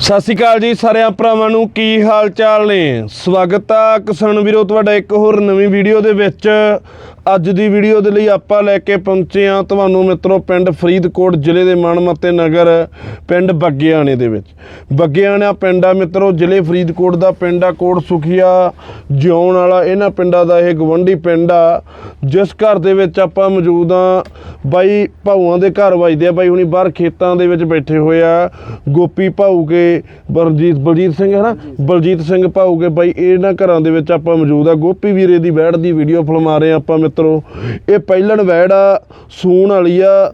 ਸਤਿ ਸ਼੍ਰੀ ਅਕਾਲ ਜੀ ਸਾਰਿਆਂ ਭਰਾਵਾਂ ਨੂੰ, ਕੀ ਹਾਲ ਚਾਲ ਨੇ? ਸਵਾਗਤ ਆ ਕਿਸਾਨ ਵੀਰੋ, ਤੁਹਾਡਾ ਇੱਕ ਹੋਰ ਨਵੀਂ ਵੀਡੀਓ ਦੇ ਵਿੱਚ। ਅੱਜ ਦੀ ਵੀਡੀਓ ਦੇ ਲਈ ਆਪਾਂ ਲੈ ਕੇ ਪਹੁੰਚੇ ਆ ਤੁਹਾਨੂੰ ਮਿੱਤਰੋ, ਪਿੰਡ ਫਰੀਦਕੋਟ ਜ਼ਿਲ੍ਹੇ ਦੇ ਮਨਮੱਤੇ ਨਗਰ, ਪਿੰਡ ਬੱਗਿਆਣੇ ਦੇ ਵਿੱਚ। ਬੱਗਿਆਣਾ ਪਿੰਡ ਆ ਮਿੱਤਰੋ, ਜ਼ਿਲ੍ਹੇ ਫਰੀਦਕੋਟ ਦਾ ਪਿੰਡ ਆ ਕੋਟ ਸੁਖੀਆ ਜਿਉਣ ਵਾਲਾ ਇਹਨਾਂ ਪਿੰਡਾਂ ਦਾ ਇਹ ਗਵੰਡੀ ਪਿੰਡ ਆ। ਜਿਸ ਘਰ ਦੇ ਵਿੱਚ ਆਪਾਂ ਮੌਜੂਦ ਆ ਬਾਈ ਭਾਊਆਂ ਦੇ ਘਰ ਵੱਜਦੇ ਆ। ਬਾਈ ਹੁਣੀ ਬਾਹਰ ਖੇਤਾਂ ਦੇ ਵਿੱਚ ਬੈਠੇ ਹੋਏ ਆ। ਗੋਪੀ ਭਾਊ ਕੇ ਬਲਜੀਤ ਬਲਜੀਤ ਸਿੰਘ ਹੈ ਨਾ? ਬਲਜੀਤ ਸਿੰਘ ਭਾਊ ਬਾਈ, ਇਹਨਾਂ ਘਰਾਂ ਦੇ ਵਿੱਚ ਆਪਾਂ ਮੌਜੂਦ ਆ। ਗੋਪੀ ਵੀਰੇ ਦੀ ਵੈੜ ਦੀ ਵੀਡੀਓ ਫਿਲਮਾ ਰਹੇ ਆ ਆਪਾਂ ਮਿੱਤਰੋ। ਇਹ ਪਹਿਲਣ ਵੈੜ ਆ, ਸੂਣ ਵਾਲੀ ਆ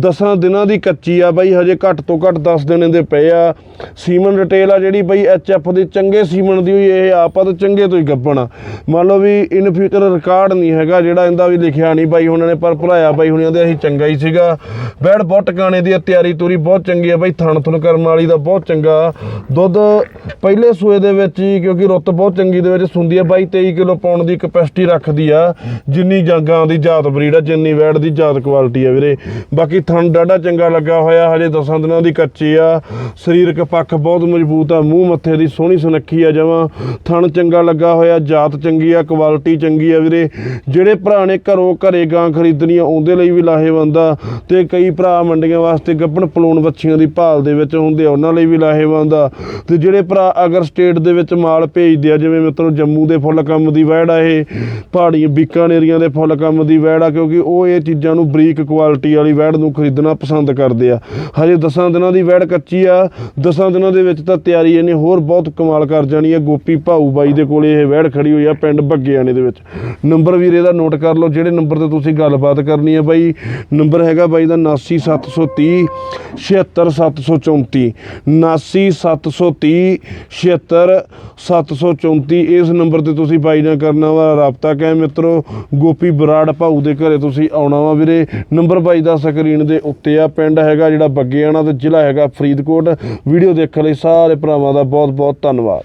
ਦਸਾਂ ਦਿਨਾਂ ਦੀ ਕੱਚੀ ਆ ਬਾਈ ਹਜੇ ਘੱਟ ਤੋਂ ਘੱਟ 10 ਦਿਨ ਇਹਦੇ ਪਏ ਆ। ਸੀਮਨ ਰਿਟੇਲ ਆ ਜਿਹੜੀ ਬਾਈ ਐਚਐਫ ਦੇ ਚੰਗੇ ਸੀਮਨ ਦੀ ਹੋਈ ਇਹ ਆਪਾਂ ਤਾਂ ਚੰਗੇ ਤੋਂ ਹੀ ਗੱਬਣ ਮੰਨ ਲਓ ਵੀ ਇਨ ਫਿਊਚਰ ਰਿਕਾਰਡ ਨਹੀਂ ਹੈਗਾ ਜਿਹੜਾ ਇਹਦਾ ਵੀ ਲਿਖਿਆ ਨਹੀਂ ਬਾਈ ਉਹਨਾਂ ਨੇ ਪਰ ਭੁਲਾਇਆ ਬਾਈ ਹੁਣਿਆਂ ਦੇ ਅਸੀਂ ਚੰਗਾ ਹੀ ਸੀਗਾ। ਬੈੜ ਬਹੁਤ ਟਿਕਾਣੇ ਦੀ ਆ, ਤਿਆਰੀ ਤੂਰੀ ਬਹੁਤ ਚੰਗੀ ਆ ਬਾਈ ਥਣ ਥਣ ਕਰਨ ਵਾਲੀ ਦਾ ਬਹੁਤ ਚੰਗਾ ਦੁੱਧ ਪਹਿਲੇ ਸੂਏ ਦੇ ਵਿੱਚ ਹੀ ਕਿਉਂਕਿ ਰੁੱਤ ਬਹੁਤ ਚੰਗੀ ਦੇ ਵਿੱਚ ਸੁੰਦੀ ਆ ਬਾਈ 23 ਕਿਲੋ ਪਾਉਣ ਦੀ ਕਪੈਸਿਟੀ ਰੱਖਦੀ ਆ। ਜਿੰਨੀ ਜੰਗਾਂ ਦੀ ਜਾਤ ਬਰੀਡ ਆ ਜਿੰਨੀ ਵੈੜ ਦੀ ਜਾਤ ਕੁਆਲਿਟੀ ਆ ਵੀਰੇ। ਬਾਕੀ ਥਣ ਡਾਡਾ ਚੰਗਾ ਲੱਗਾ ਹੋਇਆ, ਹਜੇ ਦਸਾਂ ਦਿਨਾਂ ਦੀ ਕੱਚੀ ਆ। ਸਰੀਰਕ ਪੱਖ ਬਹੁਤ ਮਜ਼ਬੂਤ ਆ, ਮੂੰਹ ਮੱਥੇ ਦੀ ਸੋਹਣੀ ਸੁਨੱਖੀ ਆ ਜਮਾਂ। ਥਣ ਚੰਗਾ ਲੱਗਾ ਹੋਇਆ, ਜਾਤ ਚੰਗੀ ਆ, ਕੁਆਲਿਟੀ ਚੰਗੀ ਆ ਵੀਰੇ। ਜਿਹੜੇ ਭਰਾ ਨੇ ਘਰੋਂ ਘਰੇ ਗਾਂ ਖਰੀਦਣੀ ਉਹਦੇ ਲਈ ਵੀ ਲਾਹੇਵੰਦ ਆ। ਤੇ ਕਈ ਭਰਾ ਮੰਡੀਆਂ ਵਾਸਤੇ ਗੱਭਣ ਪਲੂਣ ਬੱਚੀਆਂ ਦੀ ਭਾਲ ਦੇ ਵਿੱਚ ਹੁੰਦੇ ਆ, ਉਹਨਾਂ ਲਈ ਵੀ ਲਾਹੇਵੰਦ ਆ। ਤੇ ਜਿਹੜੇ ਭਰਾ ਅਗਰ ਸਟੇਟ ਦੇ ਵਿੱਚ ਮਾਲ ਭੇਜਦੇ ਆ, ਜਿਵੇਂ ਮਿੱਤਰੋ ਜੰਮੂ ਦੇ ਫੁੱਲ ਕੰਮ ਦੀ ਵੈੜ ਆ ਇਹ ਪਹਾੜੀ ਬੀਕਾਨੇਰੀਆਂ ਦੇ ਫੁੱਲ ਕੰਮ ਦੀ ਵੈੜ ਆ, ਕਿਉਂਕਿ ਉਹ ਇਹ ਚੀਜ਼ਾਂ ਨੂੰ ਬਰੀਕ ਕੁਆਲਿਟੀ ਵਾਲੀ ਵੈੜ ਨੂੰ ਖਰੀਦਣਾ ਪਸੰਦ ਕਰਦੇ ਆ। ਹਜੇ ਦਸਾਂ ਦਿਨਾਂ ਦੀ ਵੈੜ ਕੱਚੀ ਆ। ਦਸਾਂ ਦਿਨਾਂ ਦੇ ਵਿੱਚ ਤਾਂ ਤਿਆਰੀ ਇਹਨੇ ਹੋਰ ਬਹੁਤ ਕਮਾਲ ਕਰ ਜਾਣੀ ਆ। ਗੋਪੀ ਭਾਊ ਬਾਈ ਦੇ ਕੋਲੇ ਇਹ ਵੈੜ ਖੜੀ ਹੋਈ ਆ ਪਿੰਡ ਬੱਗਿਆਣੇ ਦੇ ਵਿੱਚ। ਨੰਬਰ ਵੀਰੇ ਦਾ ਨੋਟ ਕਰ ਲਓ, ਜਿਹੜੇ ਨੰਬਰ ਤੇ ਤੁਸੀਂ ਗੱਲਬਾਤ ਕਰਨੀ ਹੈ ਬਾਈ। ਨੰਬਰ ਹੈਗਾ ਬਾਈ ਦਾ 89730 76734 89730 76734 ਇਸ ਨੰਬਰ ਤੇ ਤੁਸੀਂ ਬਾਈ ਨਾਲ ਕਰਨਾ ਵਾ ਰਾਬਤਾ ਕਾਇਮ ਮਿੱਤਰੋ। ਗੋਪੀ ਬਰਾੜ ਭਾਊ ਦੇ ਘਰੇ ਤੁਸੀਂ ਆਉਣਾ ਵਾ ਵੀਰੇ। ਨੰਬਰ ਬਾਈ ਦਾ ਸਕਰੀਨ ਦੇ ਉੱਤੇ ਆ, ਪਿੰਡ ਹੈਗਾ ਜਿਹੜਾ ਬੱਗਿਆਣਾ ਤੇ ਜ਼ਿਲ੍ਹਾ ਹੈਗਾ ਫਰੀਦਕੋਟ। ਵੀਡੀਓ ਦੇਖਣ ਲਈ ਸਾਰੇ ਭਰਾਵਾਂ ਦਾ ਬਹੁਤ ਬਹੁਤ ਧੰਨਵਾਦ।